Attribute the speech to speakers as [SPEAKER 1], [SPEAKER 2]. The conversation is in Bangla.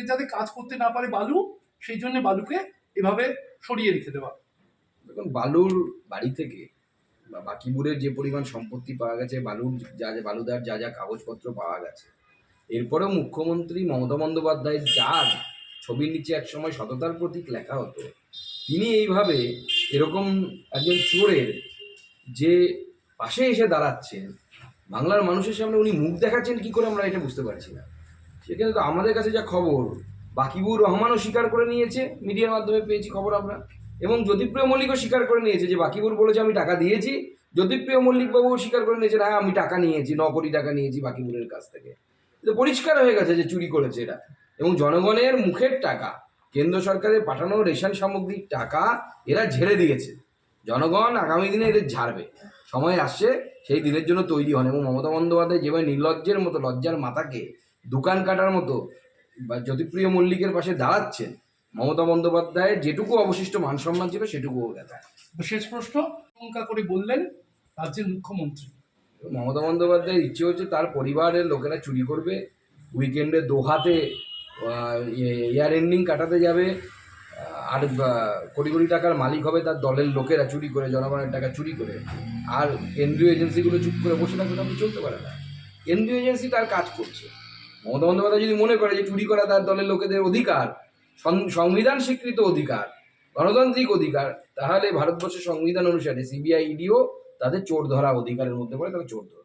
[SPEAKER 1] যাতে কাজ করতে না পারে বালু, সেই জন্য বালুকে এভাবে সরিয়ে রেখে দেওয়া।
[SPEAKER 2] দেখুন, বালুর বাড়ি থেকে বা বাকিপুরের যে পরিমাণ সম্পত্তি পাওয়া গেছে, বালুর যা যা বালুদার যা যা কাগজপত্র পাওয়া গেছে, এরপরেও মুখ্যমন্ত্রী মমতা বন্দ্যোপাধ্যায় যার ছবির নিচে একসময় সততার প্রতীক লেখা হতো, তিনি এইভাবে এরকম একজন চোরের যে পাশে এসে দাঁড়াচ্ছেন, বাংলার মানুষের সামনে উনি মুখ দেখাচ্ছেন কি করে আমরা এটা বুঝতে পারছি না। সেখানে তো আমাদের কাছে যা খবর, বাকিবুর রহমানও স্বীকার করে নিয়েছে, মিডিয়ার মাধ্যমে পেয়েছি খবর আমরা। এবং জ্যোতিপ্রিয় মল্লিকও স্বীকার করে নিয়েছে যে বাকিবুর বলেছে আমি টাকা দিয়েছি, জ্যোতিপ্রিয় মল্লিকবাবুও স্বীকার করে নিয়েছে হ্যাঁ আমি টাকা নিয়েছি, ন কোটি টাকা নিয়েছি বাকিবুরের কাছ থেকে। তো পরিষ্কার হয়ে গেছে যে চুরি করেছে এরা। এবং জনগণের মুখের টাকা, কেন্দ্র সরকারের পাঠানো রেশন সামগ্রিক টাকা এরা ঝেড়ে দিয়েছে। জনগণ আগামী দিনে এদের ঝাড়বে। সময় আসছে, সেই দিনের জন্য তৈরি হন। এবং মমতা বন্দ্যোপাধ্যায় যেভাবে নির্লজ্জের মতো লজ্জার মাথাকে দোকান কাটার মতো বা জ্যোতিপ্রিয় মল্লিকের পাশে দাঁড়াচ্ছেন মমতা বন্দ্যোপাধ্যায়ের যেটুকু অবশিষ্ট মান সম্মান ছিল সেটুকুও গেছে
[SPEAKER 1] শেষ প্রশ্ন শঙ্কা করে বললেন রাজ্যের মুখ্যমন্ত্রী।
[SPEAKER 2] মমতা বন্দ্যোপাধ্যায়ের ইচ্ছে হচ্ছে তার পরিবারের লোকেরা চুরি করবে উইকেন্ডে দোহাতে এয়ার এন্ডিং কাটাতে যাবে আর কোটি কোটি টাকার মালিক হবে তার দলের লোকেরা চুরি করে জনগণের টাকা চুরি করে। আর কেন্দ্রীয় এজেন্সিগুলো চুপ করে বসে থাকবে তাহলে চলতে পারে না। কেন্দ্রীয় এজেন্সি তার কাজ করছে। মমতা বন্দ্যোপাধ্যায় যদি মনে করে যে চুরি করা তার দলের লোকেদের অধিকার সংবিধান স্বীকৃত অধিকার, গণতান্ত্রিক অধিকার, তাহলে ভারতবর্ষের সংবিধান অনুসারে সিবিআই ইডিও তাদের চোর ধরা অধিকারের মধ্যে পড়ে তারা চোর ধরবে।